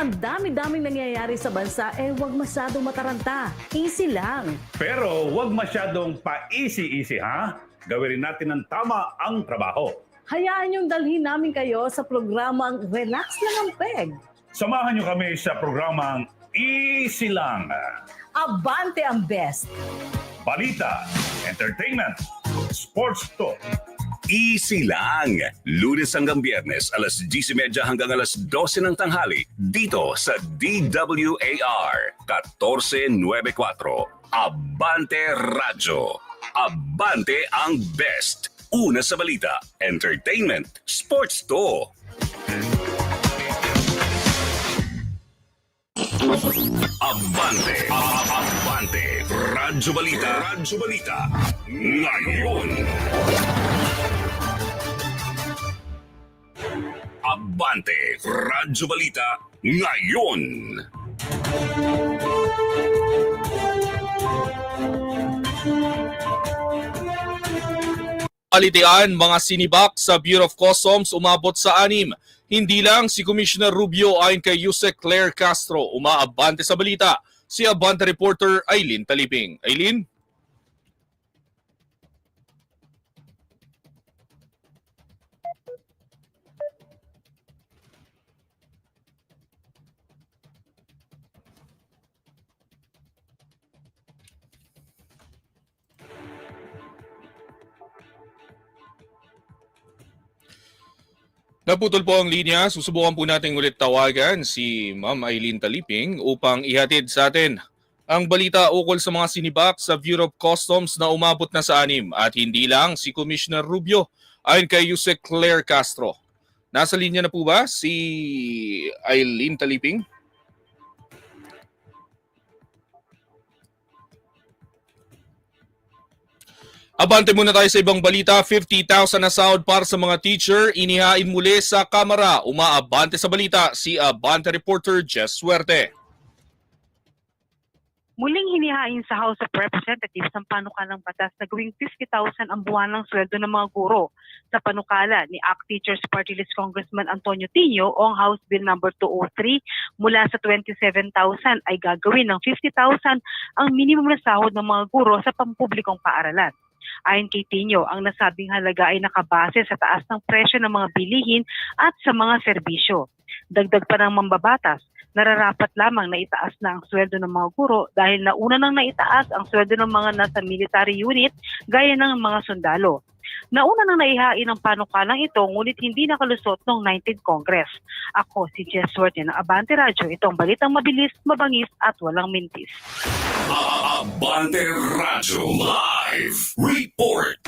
ang dami-daming nangyayari sa bansa, eh huwag masyadong mataranta. Easy lang. Pero huwag masyadong pa-easy-easy ha. Gawin rin natin ng tama ang trabaho. Hayaan yung dalhin namin kayo sa programang Relax Lang ang Peg. Samahan niyo kami sa programang Easy Lang. Abante ang best. Balita, entertainment, sports talk, Easy lang. Lunes hanggang biyernes, alas 10.30 hanggang alas 12 ng tanghali, dito sa DWAR 1494. Abante Radyo. Abante ang best. Una sa balita, entertainment, sports to. Abante. Abante. Radyo Balita. Radyo Balita. Ngayon. Abante, Radyo Balita, ngayon. Kalitian, mga sinibak sa Bureau of Customs umabot sa anim. Hindi lang si Commissioner Rubio ayon kay Yusek Claire Castro umaabante sa balita. Si Abante reporter Aileen Taliping. Aileen? Naputol po ang linya. Susubukan po natin ulit tawagan si Ma'am Aileen Taliping upang ihatid sa atin ang balita ukol sa mga sinibak sa Bureau of Customs na umabot na sa anim at hindi lang si Commissioner Rubio ayon kay Yusek Claire Castro. Nasa linya na po ba si Aileen Taliping? Abante muna tayo sa ibang balita. 50,000 na sahod para sa mga teacher. Inihain muli sa kamera. Umaabante sa balita si Abante reporter Jess Suerte. Muling hinihain sa House of Representatives ang panukalang batas na gawing 50,000 ang buwan ng sweldo ng mga guro sa panukala ni ACT Teachers Party List Congressman Antonio Tino o ang House Bill number 203 mula sa 27,000 ay gagawin ng 50,000 ang minimum na sahod ng mga guro sa pampublikong paaralan. Ayon kay Tino, ang nasabing halaga ay nakabase sa taas ng presyo ng mga bilihin at sa mga serbisyo. Dagdag pa ng mambabatas, nararapat lamang na itaas na ang sweldo ng mga guro dahil nauna nang naitaas ang sweldo ng mga nasa military unit gaya ng mga sundalo. Nauna nang naihain ang panukalang ito ngunit hindi nakalusot noong 19th Congress. Ako si Jess Suerte ng Abante Radio. Itong balitang mabilis, mabangis at walang mintis. Abante Radyo Live Report.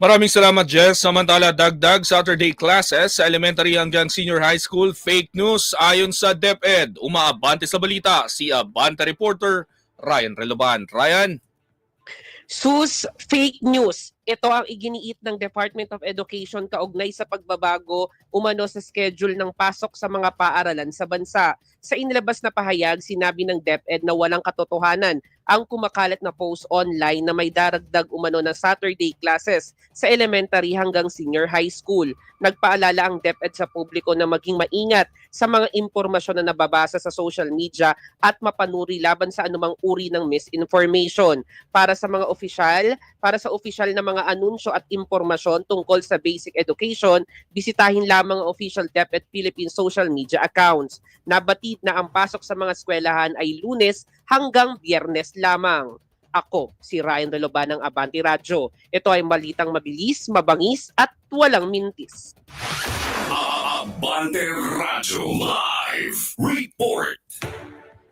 Maraming salamat Jess. Samantala dagdag Saturday classes sa elementary hanggang senior high school fake news ayon sa DepEd. Umaabante sa balita si Abante reporter Ryan Reloban. Ryan? Sus fake news. Ito ang iginiit ng Department of Education kaugnay sa pagbabago umano sa schedule ng pasok sa mga paaralan sa bansa. Sa inilabas na pahayag, sinabi ng DepEd na walang katotohanan ang kumakalat na post online na may daragdag umano na Saturday classes sa elementary hanggang senior high school. Nagpaalala ang DepEd sa publiko na maging maingat sa mga impormasyon na nababasa sa social media at mapanuri laban sa anumang uri ng misinformation. Para sa mga opisyal, para sa opisyal na mga anunsyo at impormasyon tungkol sa basic education, bisitahin lamang ang official DepEd Philippine social media accounts. Nabatid na ang pasok sa mga eskwelahan ay lunes hanggang biyernes lamang. Ako, si Ryan Reloban ng Abanti Radyo. Ito ay malitang mabilis, mabangis at walang mintis. Abante Radyo Live Report.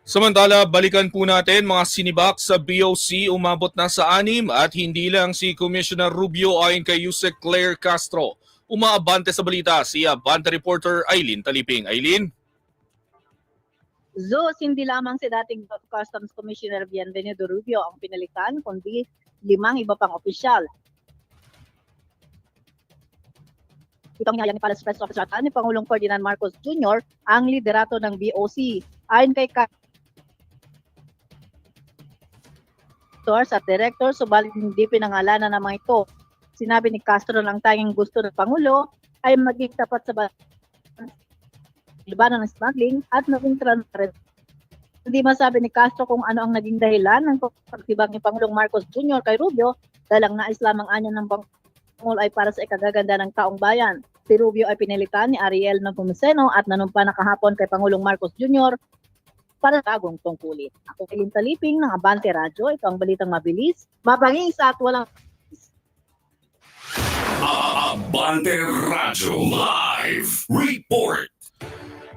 Samantala, balikan po natin mga sinibak sa BOC umabot na sa anim at hindi lang si Commissioner Rubio ayon kay Yusek Claire Castro. Umaabante sa balita si Abante reporter Aileen Taliping. Aileen? Zeus, hindi lamang si dating Customs Commissioner Bienvenido Rubio ang pinalitan, kundi limang iba pang opisyal. Ito ang hinayang ni Palace Press Officer at ni Pangulong Ferdinand Marcos Jr. ang liderato ng BOC. Ayon kay Directors at Director, subalit hindi pinangalanan ng mga ito. Sinabi ni Castro ang tanging gusto ng Pangulo ay maging tapat sa libanan ng smuggling at naging transparent. Hindi masabi ni Castro kung ano ang naging dahilan ng pagtibag ni Pangulong Marcos Jr. kay Rubio dahil ang nais lamang anya ng Pangulo ay para sa ikagaganda ng taong bayan. Si Rubio ay pinilitan ni Ariel ng at nanumpa na kahapon kay Pangulong Marcos Jr. para sa bagong tungkulin. Ako Eileen Taliping ng Abante Radyo. Ito ang balitang mabilis, mabangis at walang Abante Radyo Live Report.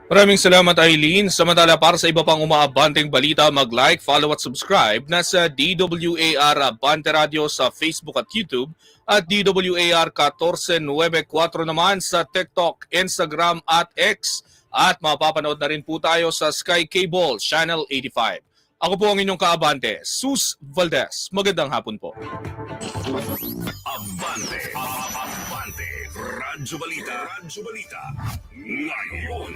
Maraming salamat Eileen. Samantala para sa iba pang umaabanteng balita, mag-like, follow at subscribe na sa DWAR Abante Radio sa Facebook at YouTube at DWAR 1494 naman sa TikTok, Instagram at X at mapapanood na rin po tayo sa Sky Cable Channel 85. Ako po ang inyong kaabante, Sus Valdez. Magandang hapon po. Abante. Abante. Radyo. Radyo Balita. Radyo Balita. Ngayon.